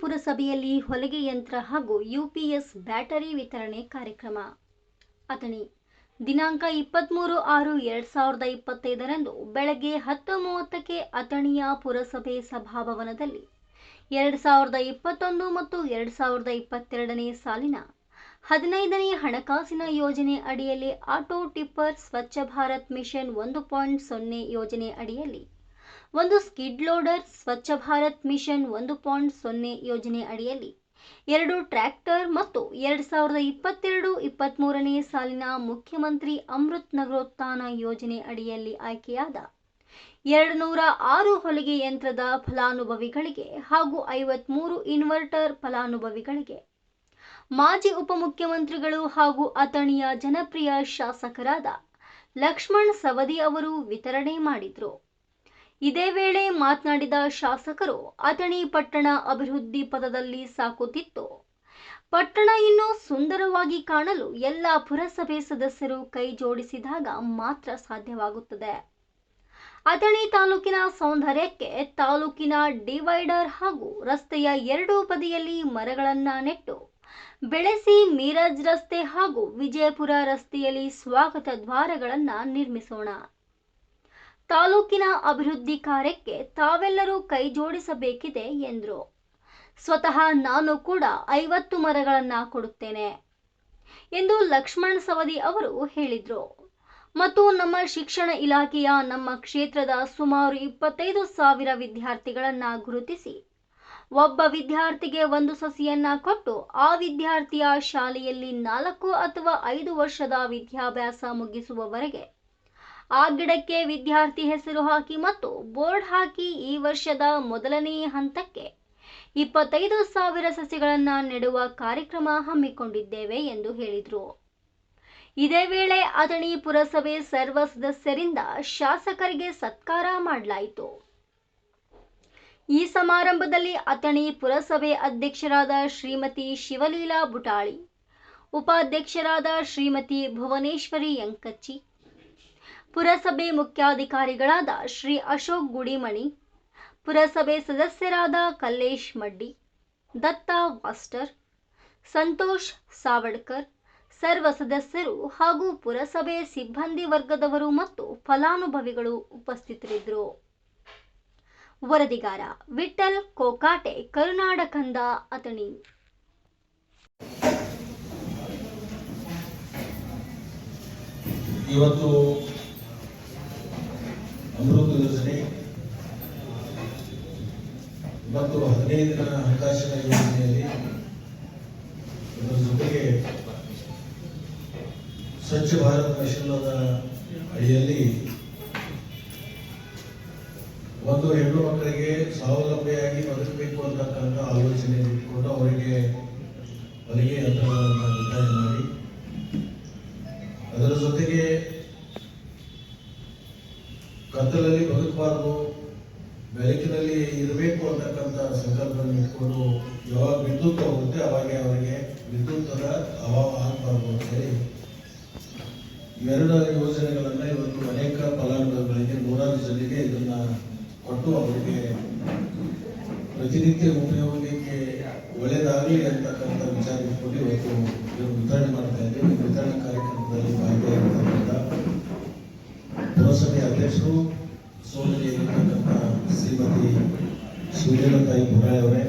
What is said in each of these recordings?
ಪುರಸಭೆಯಲ್ಲಿ ಹೊಲಿಗೆ ಯಂತ್ರ ಹಾಗೂ ಯುಪಿಎಸ್ ಬ್ಯಾಟರಿ ವಿತರಣೆ ಕಾರ್ಯಕ್ರಮ. ಅಥಣಿ, ದಿನಾಂಕ ಇಪ್ಪತ್ತ್ಮೂರು ಆರು ಎರಡ್ ಸಾವಿರದ ಇಪ್ಪತ್ತೈದರಂದು ಬೆಳಗ್ಗೆ ಹತ್ತು ಮೂವತ್ತಕ್ಕೆ ಅಥಣಿಯ ಪುರಸಭೆ ಸಭಾಭವನದಲ್ಲಿ ಎರಡು ಸಾವಿರದ ಇಪ್ಪತ್ತೊಂದು ಮತ್ತು ಎರಡ್ ಸಾವಿರದ ಇಪ್ಪತ್ತೆರಡನೇ ಸಾಲಿನ ಹದಿನೈದನೇ ಹಣಕಾಸಿನ ಯೋಜನೆ ಅಡಿಯಲ್ಲಿ auto tipper Swachh Bharat mission ಒಂದು ಪಾಯಿಂಟ್ ಸೊನ್ನೆ ಯೋಜನೆ ಅಡಿಯಲ್ಲಿ ಒಂದು skid loader, Swachh Bharat mission, ಒಂದು ಪಾಯಿಂಟ್ ಸೊನ್ನೆ ಯೋಜನೆ ಅಡಿಯಲ್ಲಿ ಎರಡು ಟ್ರ್ಯಾಕ್ಟರ್ ಮತ್ತು ಎರಡು ಸಾವಿರದ ಇಪ್ಪತ್ತೆರಡು ಇಪ್ಪತ್ತ್ಮೂರನೇ ಸಾಲಿನ ಮುಖ್ಯಮಂತ್ರಿ ಅಮೃತ್ ನಗರೋತ್ಥಾನ ಯೋಜನೆ ಅಡಿಯಲ್ಲಿ ಆಯ್ಕೆಯಾದ ಎರಡು ನೂರ ಆರು ಹೊಲಿಗೆ ಯಂತ್ರದ ಫಲಾನುಭವಿಗಳಿಗೆ ಹಾಗೂ ಐವತ್ಮೂರು ಇನ್ವರ್ಟರ್ ಫಲಾನುಭವಿಗಳಿಗೆ ಮಾಜಿ ಉಪಮುಖ್ಯಮಂತ್ರಿಗಳು ಹಾಗೂ ಅಥಣಿಯ ಜನಪ್ರಿಯ ಶಾಸಕರಾದ ಲಕ್ಷ್ಮಣ್ ಸವದಿ ಅವರು ವಿತರಣೆ ಮಾಡಿದರು. ಇದೇ ವೇಳೆ ಮಾತನಾಡಿದ ಶಾಸಕರು ಅಥಣಿ ಪಟ್ಟಣ ಅಭಿವೃದ್ಧಿ ಪದದಲ್ಲಿ ಸಾಕುತ್ತಿತ್ತು. ಪಟ್ಟಣ ಇನ್ನೂ ಸುಂದರವಾಗಿ ಕಾಣಲು ಎಲ್ಲ ಪುರಸಭೆ ಸದಸ್ಯರು ಕೈ ಜೋಡಿಸಿದಾಗ ಮಾತ್ರ ಸಾಧ್ಯವಾಗುತ್ತದೆ. ಅಥಣಿ ತಾಲೂಕಿನ ಸೌಂದರ್ಯಕ್ಕೆ ತಾಲೂಕಿನ ಡಿವೈಡರ್ ಹಾಗೂ ರಸ್ತೆಯ ಎರಡೂ ಬದಿಯಲ್ಲಿ ಮರಗಳನ್ನು ನೆಟ್ಟು, ಬೆಳೆಸಿ ಮೀರಜ್ ರಸ್ತೆ ಹಾಗೂ ವಿಜಯಪುರ ರಸ್ತೆಯಲ್ಲಿ ಸ್ವಾಗತ ದ್ವಾರಗಳನ್ನು ನಿರ್ಮಿಸೋಣ. ತಾಲೂಕಿನ ಅಭಿವೃದ್ಧಿ ಕಾರ್ಯಕ್ಕೆ ತಾವೆಲ್ಲರೂ ಕೈ ಜೋಡಿಸಬೇಕಿದೆ ಎಂದರು. ಸ್ವತಃ ನಾನು ಕೂಡ ಐವತ್ತು ಮರಗಳನ್ನು ಕೊಡುತ್ತೇನೆ ಎಂದು ಲಕ್ಷ್ಮಣ್ ಸವದಿ ಅವರು ಹೇಳಿದರು. ಮತ್ತು ನಮ್ಮ ಶಿಕ್ಷಣ ಇಲಾಖೆಯ ನಮ್ಮ ಕ್ಷೇತ್ರದ ಸುಮಾರು ಇಪ್ಪತ್ತೈದು ಸಾವಿರ ವಿದ್ಯಾರ್ಥಿಗಳನ್ನು ಗುರುತಿಸಿ, ಒಬ್ಬ ವಿದ್ಯಾರ್ಥಿಗೆ ಒಂದು ಸಸಿಯನ್ನ ಕೊಟ್ಟು ಆ ವಿದ್ಯಾರ್ಥಿಯ ಶಾಲೆಯಲ್ಲಿ ನಾಲ್ಕು ಅಥವಾ ಐದು ವರ್ಷದ ವಿದ್ಯಾಭ್ಯಾಸ ಮುಗಿಸುವವರೆಗೆ ಆ ಗಿಡಕ್ಕೆ ವಿದ್ಯಾರ್ಥಿ ಹೆಸರು ಹಾಕಿ ಮತ್ತು ಬೋರ್ಡ್ ಹಾಕಿ ಈ ವರ್ಷದ ಮೊದಲನೇ ಹಂತಕ್ಕೆ ಇಪ್ಪತ್ತೈದು ಸಾವಿರ ಸಸಿಗಳನ್ನು ನೆಡುವ ಕಾರ್ಯಕ್ರಮ ಹಮ್ಮಿಕೊಂಡಿದ್ದೇವೆ ಎಂದು ಹೇಳಿದರು. ಇದೇ ವೇಳೆ ಅಥಣಿ ಪುರಸಭೆ ಸರ್ವ ಸದಸ್ಯರಿಂದ ಶಾಸಕರಿಗೆ ಸತ್ಕಾರ ಮಾಡಲಾಯಿತು. ಈ ಸಮಾರಂಭದಲ್ಲಿ ಅಥಣಿ ಪುರಸಭೆ ಅಧ್ಯಕ್ಷರಾದ ಶ್ರೀಮತಿ ಶಿವಲೀಲಾ ಬುಟಾಳಿ, ಉಪಾಧ್ಯಕ್ಷರಾದ ಶ್ರೀಮತಿ ಭುವನೇಶ್ವರಿ ಯಂಕಚ್ಚಿ ಪುರಸಭೆ ಮುಖ್ಯಾಧಿಕಾರಿಗಳಾದ ಶ್ರೀ ಅಶೋಕ್ ಗುಡಿಮಣಿ, ಪುರಸಭೆ ಸದಸ್ಯರಾದ ಕಲ್ಲೇಶ್ ಮಡ್ಡಿ, ದತ್ತ ವಾಸ್ಟರ್ ಸಂತೋಷ್ ಸಾವಡ್ಕರ್, ಸರ್ವ ಸದಸ್ಯರು ಹಾಗೂ ಪುರಸಭೆ ಸಿಬ್ಬಂದಿ ವರ್ಗದವರು ಮತ್ತು ಫಲಾನುಭವಿಗಳು ಉಪಸ್ಥಿತರಿದ್ದರು. ವರದಿಗಾರ ವಿಠಲ್ ಕೋಕಾಟೆ ಕರುನಾಡ ಕಂದ ಅಥಣಿ. ಇವತ್ತು ಅಮೃತ ಯೋಜನೆ ಮತ್ತು ಹದಿನೈದರ ಹಣಕಾಸಿನ ಯೋಜನೆಯಲ್ಲಿ ಇದರ ಜೊತೆಗೆ ಸ್ವಚ್ಛ ಭಾರತ್ ಮಿಷನ್ದ ಅಡಿಯಲ್ಲಿ ಒಂದು ಹೆಣ್ಣು ಮಕ್ಕಳಿಗೆ ಸ್ವಾವಲಂಬಿಯಾಗಿ ಬದುಕಬೇಕು ಅಂತಕ್ಕಂಥ ಆಲೋಚನೆ ಇಟ್ಕೊಂಡು ಅವರಿಗೆ ಹೊಲಿಗೆ ಯಂತ್ರಗಳನ್ನು ವಿತರಣೆ ಕತ್ತಲಲ್ಲಿ ಬದುಕಬಾರ್ದು. ಬೆಳಕಿನಲ್ಲಿ ಇರಬೇಕು ಅಂತಕ್ಕಂಥ ಸಂಕಲ್ಪವನ್ನು ಇಟ್ಕೊಂಡು ಯಾವಾಗ ವಿದ್ಯುತ್ ಹೋಗುತ್ತೆ, ಅವಾಗೆ ಅವರಿಗೆ ವಿದ್ಯುತ್ತರ ಅಭಾವ ಆಗಬಾರ್ದು ಅಂತೇಳಿ ಇವೆರಡು ಯೋಜನೆಗಳನ್ನು ಇವತ್ತು ಅನೇಕ ಫಲಾನುಭವಿಗಳಿಗೆ, ನೂರಾರು ಜನರಿಗೆ ಇದನ್ನ ಕೊಟ್ಟು ಅವರಿಗೆ ಪ್ರತಿನಿತ್ಯ ಉಪಯೋಗಕ್ಕೆ ಒಳ್ಳೆಯದಾಗಲಿ ಅಂತಕ್ಕಂಥ ವಿಚಾರ ಇಟ್ಕೊಂಡು ಇವತ್ತು ವಿತರಣೆ ಮಾಡ್ತಾ ಇದ್ದೇವೆ. ವಿತರಣಾ ಕಾರ್ಯಕ್ರಮದಲ್ಲಿ ಭಾಗಿಯಾಗಿರ್ತಕ್ಕಂಥ ಪುರಸಭೆ ಅಧ್ಯಕ್ಷರು ಸೋದರಿಯಲ್ಲಿರ್ತಕ್ಕಂಥ ಶ್ರೀಮತಿ ಸುಧೀರತಾಯಿ ಬುರಾಯ್ ಅವರೇ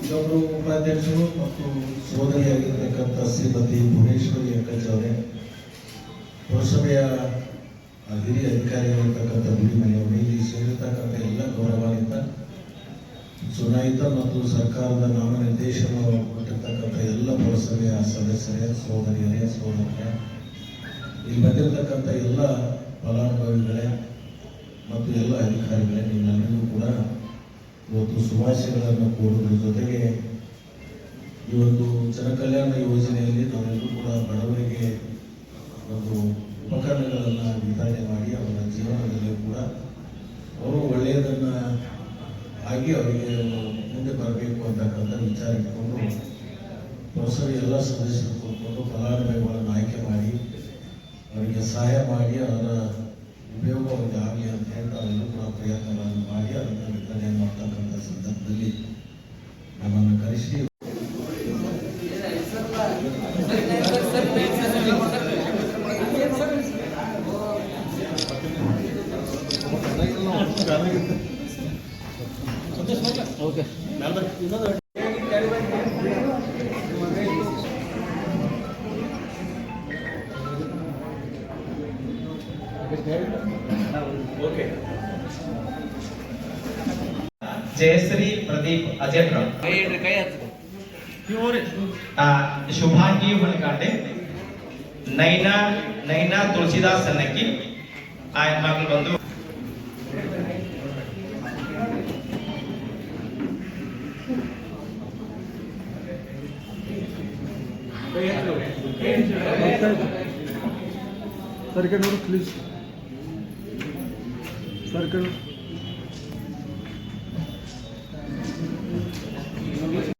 ಇನ್ನೊಬ್ಬರು ಉಪಾಧ್ಯಕ್ಷರು ಮತ್ತು ಸೋದರಿಯಾಗಿರ್ತಕ್ಕಂಥ ಶ್ರೀಮತಿ ಭುವನೇಶ್ವರಿ ಅಂಕಜ್ ಅವರೇ, ಪುರಸಭೆಯ ಹಿರಿಯ ಅಧಿಕಾರಿಯಾಗಿರ್ತಕ್ಕಂಥ ಗುಡಿಮನೆಯವರು ಇಲ್ಲಿ ಸೇರಿರ್ತಕ್ಕಂಥ ಎಲ್ಲ ಗೌರವಾನ್ವಿತ. ಚುನಾಯಿತ ಮತ್ತು ಸರ್ಕಾರದ ನಾಮನಿರ್ದೇಶನ ಕೊಟ್ಟಿರ್ತಕ್ಕಂಥ ಎಲ್ಲ ಪುರಸಭೆಯ ಸದಸ್ಯರೇ, ಸೋದರಿಯರೇ, ಸೋದರರೇ, ಇಲ್ಲಿ ಬಂದಿರತಕ್ಕಂಥ ಎಲ್ಲ ಫಲಾನುಭವಿಗಳೇ ಮತ್ತು ಎಲ್ಲ ಅಧಿಕಾರಿಗಳೇ, ನಿಮ್ಮೆಲ್ಲರಿಗೂ ಕೂಡ ಇವತ್ತು ಶುಭಾಶಯಗಳನ್ನು ಕೋರುವುದ್ರ ಜೊತೆಗೆ ಈ ಒಂದು ಜನಕಲ್ಯಾಣ ಯೋಜನೆಯಲ್ಲಿ ನಾವೆಲ್ಲರೂ ಕೂಡ ಬಡವರಿಗೆ ಒಂದು ಉಪಕರಣಗಳನ್ನು ವಿತರಣೆ ಮಾಡಿ ಅವರ ಜೀವನದಲ್ಲಿ ಕೂಡ ಅವರು ಒಳ್ಳೆಯದನ್ನು ಆಗಿ ಅವರಿಗೆ ಮುಂದೆ ಬರಬೇಕು ಅಂತಕ್ಕಂಥ ವಿಚಾರ ಇಟ್ಕೊಂಡು ಪ್ರೊಫೆಸರ್ ಎಲ್ಲ ಸದಸ್ಯರು ಕೂತ್ಕೊಂಡು ಫಲಾನುಭವಿಗಳನ್ನು ಆಯ್ಕೆ ಮಾಡಿ ಸಹಾಯ ಮಾಡಿ ಅದರ ಉಪಯೋಗ ಆಗಲಿ ಅಂತ ಹೇಳ್ತಾರೆ ಎಲ್ಲರೂ ಕೂಡ ಪ್ರಯತ್ನಗಳನ್ನು ಮಾಡಿ ಅದನ್ನು ವಿತರಣೆ ಮಾಡ್ತಕ್ಕಂಥ ಸಂದರ್ಭದಲ್ಲಿ ನಮ್ಮನ್ನು ಕರೆಸಿ. ಓಕೆ. ಅಜೇಂದ್ರ ಕೈ ಇಡ್ರಿ ಕೈ ಹಚ್ರಿ ಆ, ಶುಭಾಂಗಿ ಹೊನಕಾಂಡೆ ನೈನಾ ನೈನಾ ತುಳಸಿದಾಸ್ ಸನ್ನಕ್ಕಿ ಆ ಮಗಳು ಬಂದು ಸರ್ ಈ ಕಡೆ ನೋಡು ಪ್ಲೀಸ್ ಸರ್ ಈ ಕಡೆ ನೋಡು.